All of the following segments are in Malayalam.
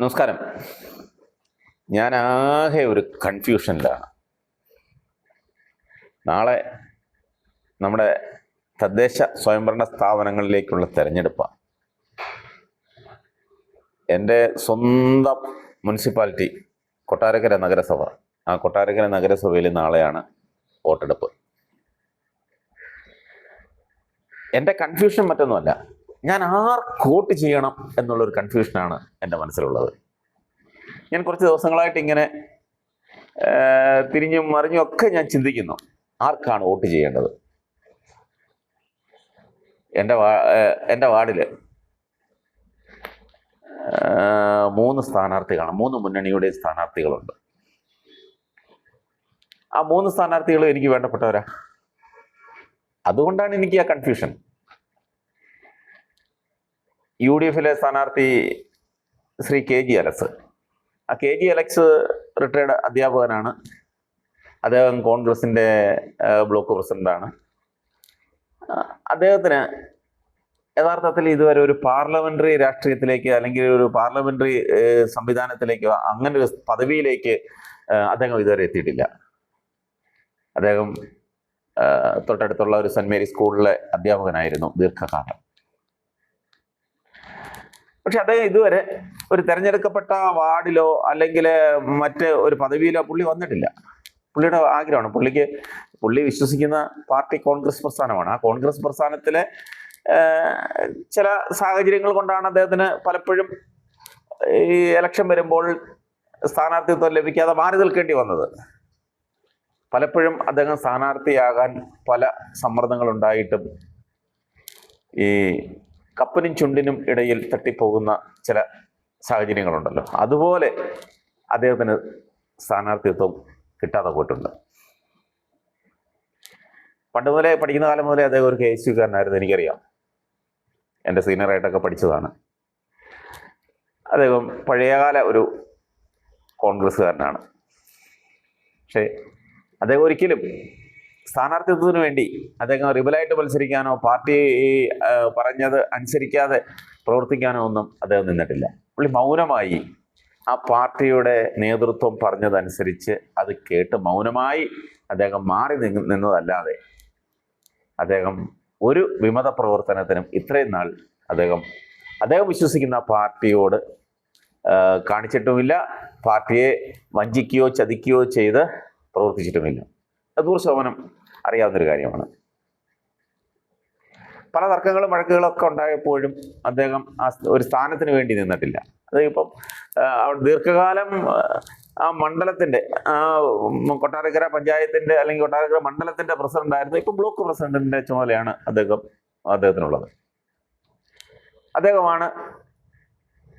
നമസ്കാരം. ഞാൻ ആകെ ഒരു കൺഫ്യൂഷനിലാണ് നാളെ നമ്മുടെ തദ്ദേശ സ്വയംഭരണ സ്ഥാപനങ്ങളിലേക്കുള്ള തെരഞ്ഞെടുപ്പാണ്. എന്റെ സ്വന്തം മുനിസിപ്പാലിറ്റി കൊട്ടാരക്കര നഗരസഭ. ആ കൊട്ടാരക്കര നഗരസഭയിൽ നാളെയാണ് വോട്ടെടുപ്പ്. എന്റെ കൺഫ്യൂഷൻ മറ്റൊന്നുമല്ല. ഞാൻ ആർക്ക് വോട്ട് ചെയ്യണം എന്നുള്ളൊരു കൺഫ്യൂഷനാണ് എന്റെ മനസ്സിലുള്ളത്. ഞാൻ കുറച്ച് ദിവസങ്ങളായിട്ട് ഇങ്ങനെ തിരിഞ്ഞും മറിഞ്ഞും ഒക്കെ ഞാൻ ചിന്തിക്കുന്നു. ആർക്കാണ് വോട്ട് ചെയ്യേണ്ടത്? എന്റെ വാ എന്റെ വാർഡിൽ മൂന്ന് സ്ഥാനാർത്ഥികളാണ് മൂന്ന് മുന്നണിയുടെ സ്ഥാനാർത്ഥികളുണ്ട്. ആ മൂന്ന് സ്ഥാനാർത്ഥികളും എനിക്ക് വേണ്ടപ്പെട്ടവരാ. അതുകൊണ്ടാണ് എനിക്ക് ആ കൺഫ്യൂഷൻ യു ഡി എഫിലെ സ്ഥാനാർത്ഥി ശ്രീ കെ ജി അലക്സ്. ആ കെ ജി അലക്സ് റിട്ടയർഡ് അധ്യാപകനാണ്. അദ്ദേഹം കോൺഗ്രസിന്റെ ബ്ലോക്ക് പ്രസിഡന്റാണ്. അദ്ദേഹത്തിന് യഥാർത്ഥത്തിൽ ഇതുവരെ ഒരു പാർലമെന്ററി രാഷ്ട്രീയത്തിലേക്ക് അല്ലെങ്കിൽ ഒരു പാർലമെന്ററി സംവിധാനത്തിലേക്കോ അങ്ങനെ ഒരു പദവിയിലേക്ക് അദ്ദേഹം ഇതുവരെ എത്തിയിട്ടില്ല. അദ്ദേഹം തൊട്ടടുത്തുള്ള ഒരു സെന്റ് മേരി സ്കൂളിലെ അധ്യാപകനായിരുന്നു ദീർഘകാലം. പക്ഷെ അദ്ദേഹം ഇതുവരെ ഒരു തെരഞ്ഞെടുക്കപ്പെട്ട വാർഡിലോ അല്ലെങ്കിൽ മറ്റ് ഒരു പദവിയിലോ പുള്ളി വന്നിട്ടില്ല. പുള്ളിയുടെ ആഗ്രഹമാണ്. പുള്ളിക്ക് പുള്ളി വിശ്വസിക്കുന്ന പാർട്ടി കോൺഗ്രസ് പ്രസ്ഥാനമാണ്. ആ കോൺഗ്രസ് പ്രസ്ഥാനത്തിലെ ചില സാഹചര്യങ്ങൾ കൊണ്ടാണ് അദ്ദേഹത്തിന് പലപ്പോഴും ഈ ഇലക്ഷൻ വരുമ്പോൾ സ്ഥാനാർത്ഥിത്വം ലഭിക്കാതെ മാറി നിൽക്കേണ്ടി വന്നത്. പലപ്പോഴും അദ്ദേഹം സ്ഥാനാർത്ഥിയാകാൻ പല സമ്മർദ്ദങ്ങളുണ്ടായിട്ടും ഈ കപ്പനും ചുണ്ടിനും ഇടയിൽ തട്ടിപ്പോകുന്ന ചില സാഹചര്യങ്ങളുണ്ടല്ലോ. അതുപോലെ അദ്ദേഹത്തിന് സ്ഥാനാർത്ഥിത്വം കിട്ടാതെ പോയിട്ടുണ്ട്. പണ്ട് മുതലേ പഠിക്കുന്ന കാലം മുതലേ അദ്ദേഹം ഒരു കെ എസ് യുക്കാരനായിരുന്നു എനിക്കറിയാം. എന്റെ സീനിയറായിട്ടൊക്കെ പഠിച്ചതാണ്. അദ്ദേഹം പഴയകാല ഒരു കോൺഗ്രസ്സുകാരനാണ്. പക്ഷേ അദ്ദേഹം ഒരിക്കലും സ്ഥാനാർത്ഥിത്വത്തിന് വേണ്ടി അദ്ദേഹം റിബലായിട്ട് മത്സരിക്കാനോ പാർട്ടി പറഞ്ഞത് അനുസരിക്കാതെ പ്രവർത്തിക്കാനോ ഒന്നും അദ്ദേഹം നിന്നിട്ടില്ല. പുള്ളി മൗനമായി ആ പാർട്ടിയുടെ നേതൃത്വം പറഞ്ഞതനുസരിച്ച് അത് കേട്ട് മൗനമായി അദ്ദേഹം മാറി നിന്നതല്ലാതെ അദ്ദേഹം ഒരു വിമത പ്രവർത്തനത്തിനും ഇത്രയും നാൾ അദ്ദേഹം അദ്ദേഹം വിശ്വസിക്കുന്ന പാർട്ടിയോട് കാണിച്ചിട്ടുമില്ല. പാർട്ടിയെ വഞ്ചിക്കുകയോ ചതിക്കുകയോ ചെയ്ത് പ്രവർത്തിച്ചിട്ടുമില്ല. നൂറ് ശതമാനം അറിയാവുന്നൊരു കാര്യമാണ്. പല തർക്കങ്ങളും വഴക്കുകളും ഒക്കെ ഉണ്ടായപ്പോഴും അദ്ദേഹം ആ ഒരു സ്ഥാനത്തിന് വേണ്ടി നിന്നിട്ടില്ല. അത് ഇപ്പം അവിടെ ദീർഘകാലം ആ, മണ്ഡലത്തിന്റെ ആ കൊട്ടാരക്കര പഞ്ചായത്തിന്റെ അല്ലെങ്കിൽ കൊട്ടാരക്കര മണ്ഡലത്തിന്റെ പ്രസിഡന്റ് ആയിരുന്നു. ഇപ്പം ബ്ലോക്ക് പ്രസിഡന്റിന്റെ ചുമതലയാണ് അദ്ദേഹം അദ്ദേഹത്തിനുള്ളത്. അദ്ദേഹമാണ്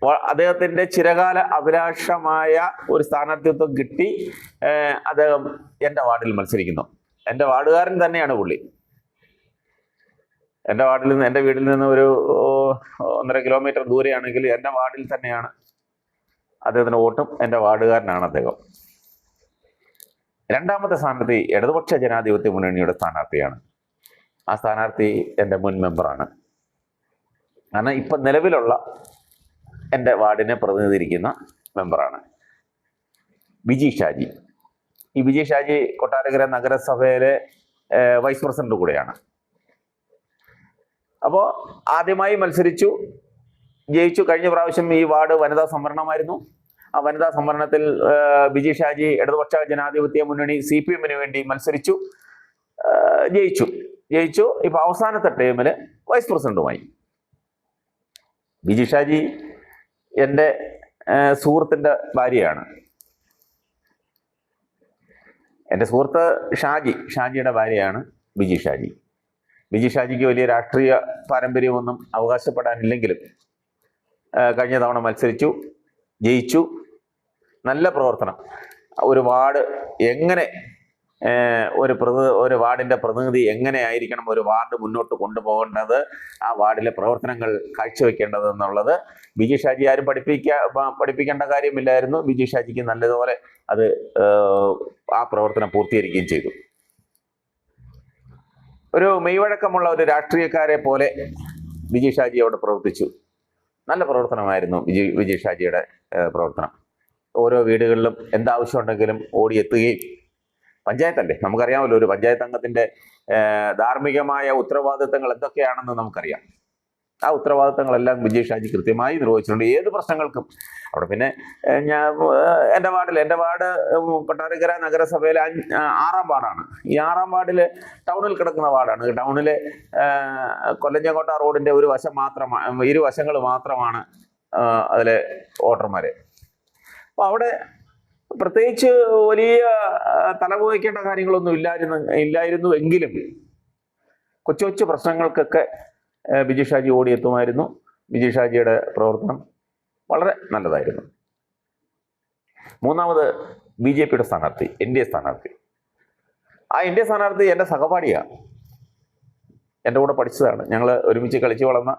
അദ്ദേഹത്തിന്റെ ചിരകാല അഭിലാഷമായ ഒരു സ്ഥാനാർത്ഥിത്വം കിട്ടി. അദ്ദേഹം എന്റെ വാർഡിൽ മത്സരിക്കുന്നു. എന്റെ വാർഡുകാരൻ തന്നെയാണ് പുള്ളി. എന്റെ വാർഡിൽ നിന്ന് എന്റെ വീട്ടിൽ നിന്ന് ഒരു ഒന്നര കിലോമീറ്റർ ദൂരെയാണെങ്കിൽ എന്റെ വാർഡിൽ തന്നെയാണ് അദ്ദേഹത്തിന് വോട്ടും. എന്റെ വാർഡുകാരനാണ് അദ്ദേഹം. രണ്ടാമത്തെ സ്ഥാനാർത്ഥി ഇടതുപക്ഷ ജനാധിപത്യ മുന്നണിയുടെ സ്ഥാനാർത്ഥിയാണ്. ആ സ്ഥാനാർത്ഥി എന്റെ മുൻ മെമ്പറാണ്. കാരണം ഇപ്പം നിലവിലുള്ള എന്റെ വാർഡിനെ പ്രതിനിധീകരിക്കുന്ന മെമ്പറാണ്. വിജി ഷാജി. ഈ വിജി ഷാജി കൊട്ടാരക്കര നഗരസഭയിലെ വൈസ് പ്രസിഡന്റ് കൂടെയാണ്. അപ്പോൾ ആദ്യമായി മത്സരിച്ചു ജയിച്ചു. കഴിഞ്ഞ പ്രാവശ്യം ഈ വാർഡ് വനിതാ സംവരണമായിരുന്നു. ആ വനിതാ സംവരണത്തിൽ ബിജി ഷാജി ഇടതുപക്ഷ ജനാധിപത്യ മുന്നണി സി പി എമ്മിന് വേണ്ടി മത്സരിച്ചു ജയിച്ചു. ജയിച്ചു. ഇപ്പൊ അവസാനത്തെ ടൈമിൽ വൈസ് പ്രസിഡന്റുമായി. ബിജി ഷാജി എന്റെ സുഹൃത്തിന്റെ ഭാര്യയാണ്. എന്റെ സുഹൃത്ത് ഷാജി ഷാജിയുടെ ഭാര്യയാണ് ബിജി ഷാജി. ബിജി ഷാജിക്ക് വലിയ രാഷ്ട്രീയ പാരമ്പര്യമൊന്നും അവകാശപ്പെടാനില്ലെങ്കിലും കഴിഞ്ഞ തവണ മത്സരിച്ചു ജയിച്ചു. നല്ല പ്രവർത്തനം. ഒരുപാട് എങ്ങനെ ഒരു പ്രതി ഒരു വാർഡിന്റെ പ്രതിനിധി എങ്ങനെയായിരിക്കണം ഒരു വാർഡ് മുന്നോട്ട് കൊണ്ടുപോകേണ്ടത്? ആ വാർഡിലെ പ്രവർത്തനങ്ങൾ കാഴ്ചവെക്കേണ്ടത് എന്നുള്ളത്. ബിജി ഷാജി ആരും പഠിപ്പിക്ക പഠിപ്പിക്കേണ്ട കാര്യമില്ലായിരുന്നു. ബിജി ഷാജിക്ക് നല്ലതുപോലെ അത് ആ പ്രവർത്തനം പൂർത്തീകരിക്കുകയും ചെയ്തു. ഒരു മെയ്വഴക്കമുള്ള ഒരു രാഷ്ട്രീയക്കാരെ പോലെ ബിജു ഷാജി അവിടെ പ്രവർത്തിച്ചു. നല്ല പ്രവർത്തനമായിരുന്നു വിജയ് വിജയ് ഷാജിയുടെ പ്രവർത്തനം. ഓരോ വീടുകളിലും എന്താവശ്യമുണ്ടെങ്കിലും ഓടിയെത്തുകയും പഞ്ചായത്തല്ലേ? നമുക്കറിയാമല്ലോ ഒരു പഞ്ചായത്ത് അംഗത്തിന്റെ ധാർമ്മികമായ ഉത്തരവാദിത്തങ്ങൾ എന്തൊക്കെയാണെന്ന് നമുക്കറിയാം. ആ ഉത്തരവാദിത്തങ്ങളെല്ലാം വിജയ് ഷാജി കൃത്യമായി നിർവഹിച്ചിട്ടുണ്ട്. ഏത് പ്രശ്നങ്ങൾക്കും. അവിടെ പിന്നെ ഞാൻ എന്റെ വാർഡിൽ എന്റെ വാർഡ് കൊട്ടാരക്കര നഗരസഭയിലെ ആറാം വാർഡാണ്. ഈ ആറാം വാർഡിൽ ടൗണിൽ കിടക്കുന്ന വാർഡാണ്. ടൗണിലെ കൊല്ലഞ്ചങ്കോട്ട റോഡിന്റെ ഒരു വശം മാത്രമാണ് ഇരുവശങ്ങൾ മാത്രമാണ് അതിലെ വോട്ടർമാർ അപ്പോൾ അവിടെ പ്രത്യേകിച്ച് വലിയ തലപോയിക്കേണ്ട കാര്യങ്ങളൊന്നും ഇല്ലായിരുന്നു ഇല്ലായിരുന്നു എങ്കിലും കൊച്ചു കൊച്ചു പ്രശ്നങ്ങൾക്കൊക്കെ ബിജു ഷാജി ഓടിയെത്തുമായിരുന്നു. ബിജു ഷാജിയുടെ പ്രവർത്തനം വളരെ നല്ലതായിരുന്നു. മൂന്നാമത് ബി ജെ പിയുടെ സ്ഥാനാർത്ഥി എൻ ഡി എ സ്ഥാനാർത്ഥി. ആ എൻ ഡി എ സ്ഥാനാർത്ഥി എന്റെ സഹപാഠിയാണ് എന്റെ കൂടെ പഠിച്ചതാണ്. ഞങ്ങൾ ഒരുമിച്ച് കളിച്ചു വളർന്ന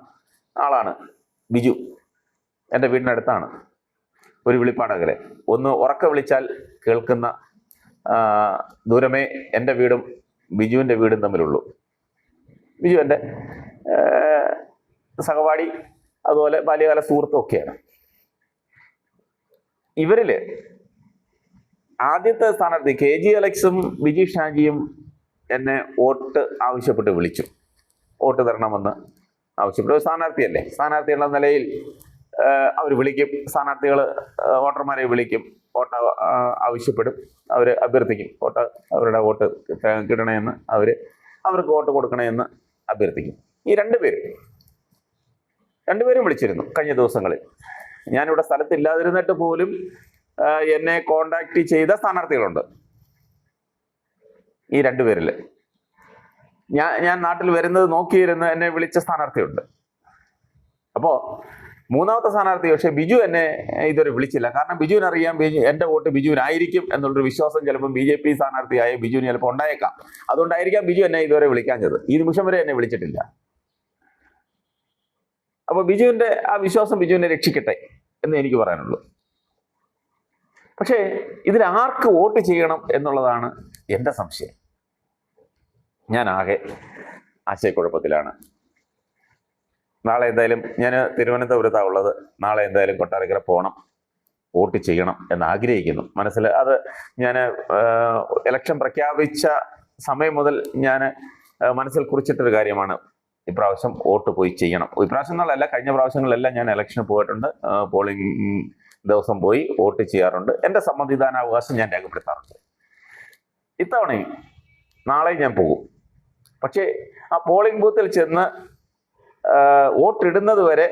ആളാണ് ബിജു. എന്റെ വീടിനടുത്താണ്. ഒരു വിളിപ്പാടകലെ ഒന്ന് ഉറക്കെ വിളിച്ചാൽ കേൾക്കുന്ന ദൂരമേ എന്റെ വീടും ബിജുവിന്റെ വീടും തമ്മിലുള്ളൂ. ബിജു എന്റെ സഹപാഠി അതുപോലെ ബാല്യകാല സുഹൃത്തും ഒക്കെയാണ്. ഇവരിൽ ആദ്യത്തെ സ്ഥാനാർത്ഥി കെ ജി അലക്സും ബിജി ഷാജിയും എന്നെ വോട്ട് ആവശ്യപ്പെട്ട് വിളിച്ചു. വോട്ട് തരണമെന്ന് ആവശ്യപ്പെട്ടു സ്ഥാനാർത്ഥിയല്ലേ? സ്ഥാനാർത്ഥി എന്ന നിലയിൽ അവർ വിളിക്കും. സ്ഥാനാർത്ഥികൾ വോട്ടർമാരെ വിളിക്കും. വോട്ട് ആവശ്യപ്പെടും. അവർ അഭ്യർത്ഥിക്കും. വോട്ട് അവരുടെ വോട്ട് കിട്ട- കിട്ടണമെന്ന് അവർ അവർക്ക് വോട്ട് കൊടുക്കണമെന്ന് അഭ്യർത്ഥിക്കും. ഈ രണ്ടുപേരും രണ്ടുപേരും വിളിച്ചിരുന്നു കഴിഞ്ഞ ദിവസങ്ങളിൽ. ഞാനിവിടെ സ്ഥലത്തില്ലാതിരുന്നിട്ട് പോലും എന്നെ കോണ്ടാക്ട് ചെയ്ത സ്ഥാനാർത്ഥികളുണ്ട്. ഈ രണ്ടുപേരിൽ ഞാൻ ഞാൻ നാട്ടിൽ വരുന്നത് നോക്കിയിരുന്ന് എന്നെ വിളിച്ച സ്ഥാനാർത്ഥിയുണ്ട്. അപ്പോൾ മൂന്നാമത്തെ സ്ഥാനാർത്ഥി പക്ഷേ ബിജു എന്നെ ഇതുവരെ വിളിച്ചില്ല. കാരണം ബിജുവിന് അറിയാം ബിജു എന്റെ വോട്ട് ബിജുവിനായിരിക്കും എന്നുള്ളൊരു വിശ്വാസം ചിലപ്പോൾ ബി ജെ പി സ്ഥാനാർത്ഥിയായ ബിജുവിന് ചിലപ്പോൾ ഉണ്ടായേക്കാം. അതുകൊണ്ടായിരിക്കാം ബിജു എന്നെ ഇതുവരെ വിളിക്കാഞ്ഞത്. ഈ നിമിഷം വരെ എന്നെ വിളിച്ചിട്ടില്ല. അപ്പോൾ ബിജുവിന്റെ ആ വിശ്വാസം ബിജുവിനെ രക്ഷിക്കട്ടെ എന്ന് എനിക്ക് പറയാനുള്ളൂ. പക്ഷേ ഇതിൽ ആർക്ക് വോട്ട് ചെയ്യണം എന്നുള്ളതാണ് എന്റെ സംശയം. ഞാൻ ആകെ ആശയക്കുഴപ്പത്തിലാണ്. നാളെ എന്തായാലും ഞാൻ തിരുവനന്തപുരത്താണ് ഉള്ളത്. നാളെ എന്തായാലും കൊട്ടാരക്കര പോകണം വോട്ട് ചെയ്യണം എന്ന് ആഗ്രഹിക്കുന്നു മനസ്സിൽ അത് ഞാൻ ഇലക്ഷൻ പ്രഖ്യാപിച്ച സമയം മുതൽ ഞാൻ മനസ്സിൽ കുറിച്ചിട്ടൊരു കാര്യമാണ്. ഇപ്രാവശ്യം വോട്ട് പോയി ചെയ്യണം. ഇപ്രാവശ്യം എന്നുള്ളതല്ല കഴിഞ്ഞ പ്രാവശ്യങ്ങളിലെല്ലാം ഞാൻ ഇലക്ഷന് പോയിട്ടുണ്ട്. പോളിംഗ് ദിവസം പോയി വോട്ട് ചെയ്യാറുണ്ട്. എന്റെ സമ്മതിദാനാവകാശം ഞാൻ രേഖപ്പെടുത്താറുണ്ട്. ഇത്തവണയും നാളെ ഞാൻ പോകും. പക്ഷേ ആ പോളിംഗ് ബൂത്തിൽ ചെന്ന് വോട്ടിടുന്നത് വരെ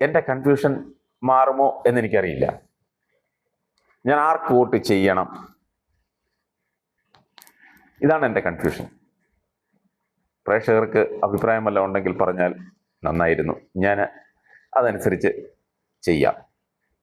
എന്റെ കൺഫ്യൂഷൻ മാറുമോ എന്നെനിക്കറിയില്ല. ഞാൻ ആർക്ക് വോട്ട് ചെയ്യണം? ഇതാണ് എന്റെ കൺഫ്യൂഷൻ പ്രേക്ഷകർക്ക് അഭിപ്രായമല്ല ഉണ്ടെങ്കിൽ പറഞ്ഞാൽ നന്നായിരുന്നു. ഞാൻ അതനുസരിച്ച് ചെയ്യാം.